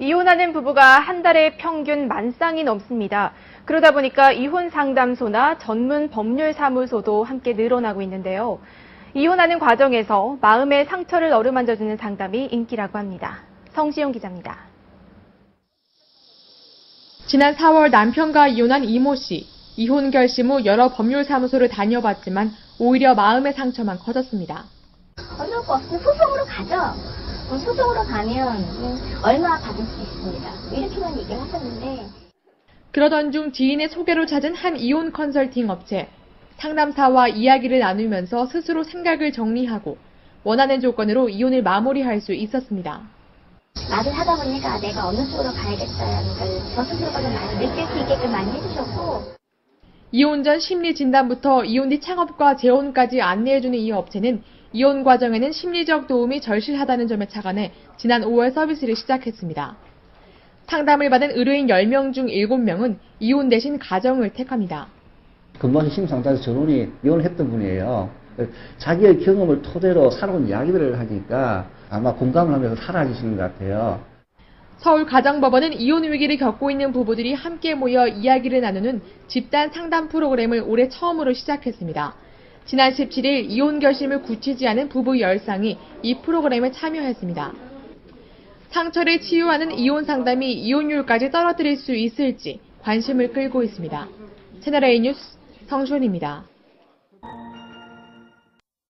이혼하는 부부가 한 달에 평균 만 쌍이 넘습니다. 그러다 보니까 이혼 상담소나 전문 법률 사무소도 함께 늘어나고 있는데요. 이혼하는 과정에서 마음의 상처를 어루만져주는 상담이 인기라고 합니다. 성시영 기자입니다. 지난 4월 남편과 이혼한 이모 씨. 이혼 결심 후 여러 법률 사무소를 다녀봤지만 오히려 마음의 상처만 커졌습니다. 어쩔 수 없으면 소송으로 가죠. 어, 소송으로 가면 음, 얼마 받을 수 있습니다. 이렇게만 얘기를 하셨는데 그러던 중 지인의 소개로 찾은 한 이혼 컨설팅 업체. 상담사와 이야기를 나누면서 스스로 생각을 정리하고 원하는 조건으로 이혼을 마무리할 수 있었습니다. 말을 하다 보니까 내가 어느 쪽으로 가야겠다는 걸 저 스스로가 좀 많이 느낄 수 있게끔 많이 해주셨고 이혼 전 심리 진단부터 이혼 뒤 창업과 재혼까지 안내해주는 이 업체는 이혼 과정에는 심리적 도움이 절실하다는 점에 착안해 지난 5월 서비스를 시작했습니다. 상담을 받은 의뢰인 10명 중 7명은 이혼 대신 가정을 택합니다. 근무하신 심상담에서 전원이 이혼을 했던 분이에요. 자기의 경험을 토대로 살아온 이야기들을 하니까 아마 공감을 하면서 사라지시는 것 같아요. 서울 가정법원은 이혼 위기를 겪고 있는 부부들이 함께 모여 이야기를 나누는 집단 상담 프로그램을 올해 처음으로 시작했습니다. 지난 17일 이혼 결심을 굳히지 않은 부부 10쌍이 이 프로그램에 참여했습니다. 상처를 치유하는 이혼 상담이 이혼율까지 떨어뜨릴 수 있을지 관심을 끌고 있습니다. 채널A 뉴스 성준입니다.